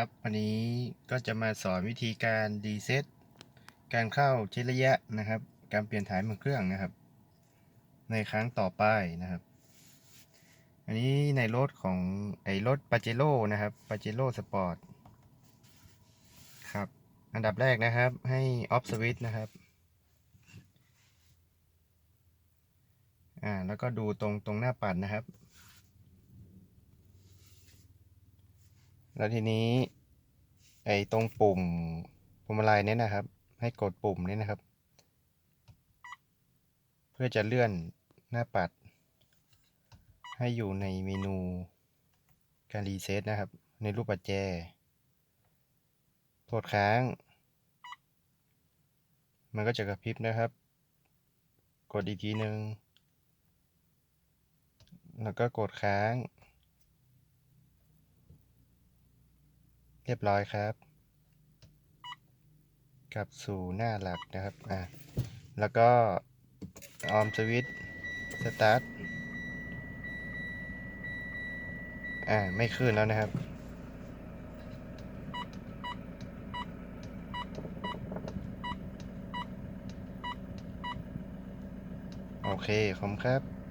ครับ วันนี้ก็จะมาสอนวิธีการรีเซตการเข้าเช็คระยะนะครับ การเปลี่ยนถ่ายมือเครื่องนะครับ ในครั้งต่อไปนะครับ อันนี้ในรถของไอ้รถปาเจโร่นะครับปาเจโร่สปอร์ตครับ อันดับแรกนะครับให้ออฟสวิตนะครับอ่าแล้วก็ดูตรงตรงหน้าปัดนะครับ แล้วทีนี้ ไอ้ตรงปุ่มปุ่มอะไรเนี่ยนะครับ ให้กดปุ่มนี้นะครับ เพื่อจะเลื่อนหน้าปัด ให้อยู่ในเมนูการรีเซ็ตนะครับ ในรูปปัจแจกดค้าง มันก็จะกระพริบนะครับ กดอีกทีหนึ่งแล้วก็กดค้าง เรียบร้อยครับ กลับสู่หน้าหลักนะครับอะแล้วก็ออมสวิตสตาร์ทอ่าไม่ขึ้นแล้วนะครับ โอเคขอบคุณครับ